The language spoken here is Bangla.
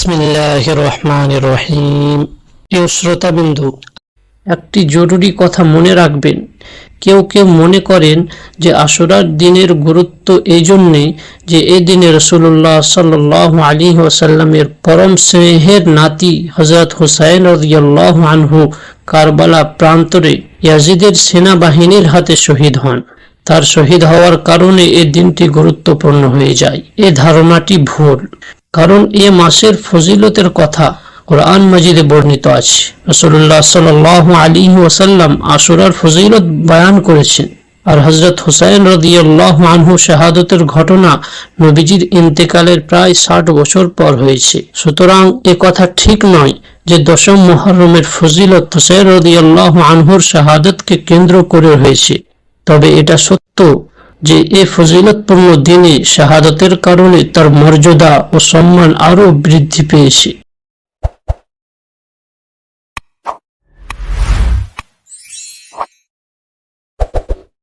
বিসমিল্লাহ রহমান রহিম একটি জরুরি কথা মনে রাখবেন। কেউ কেউ মনে করেন যে আশুরার দিনের গুরুত্ব এই জন্যে যে এই দিনে রসুল্লাহ সাল্লাহ আলী ওসাল্লামের পরম স্নেহের নাতি হজরত হুসাইন রদিয়াল্লাহ আনহু কারবালা প্রান্তরে ইয়াজিদের সেনাবাহিনীর হাতে শহীদ হন। তার শহীদ হওয়ার কারণে এই দিনটি গুরুত্বপূর্ণ হয়ে যায়। এ ধারণাটি ভুল। কারণ এ মাসের ফজিলতের কথা কোরআন মাজিদে বর্ণিত আছে। রসুল্লাহ সাল আলী ওসাল্লাম আশুরার ফজিলত বয়ান করেছেন। আর হজরত হুসাইন রদিয়াল্লাহ আনহু শাহাদতের ঘটনা নবীজির ইন্তেকালের প্রায় ষাট বছর পর হয়েছে। সুতরাং এ কথা ঠিক নয় যে দশম মহরমের ফজিলত হুসাইন রদিয়াল্লাহ আনহুর শাহাদতকে কেন্দ্র করে হয়েছে। তবে এটা সত্য যে এ ফজিলতপূর্ণ দিনে শাহাদতের কারণে তার মর্যাদা ও সম্মান আরও বৃদ্ধি পেয়েছে।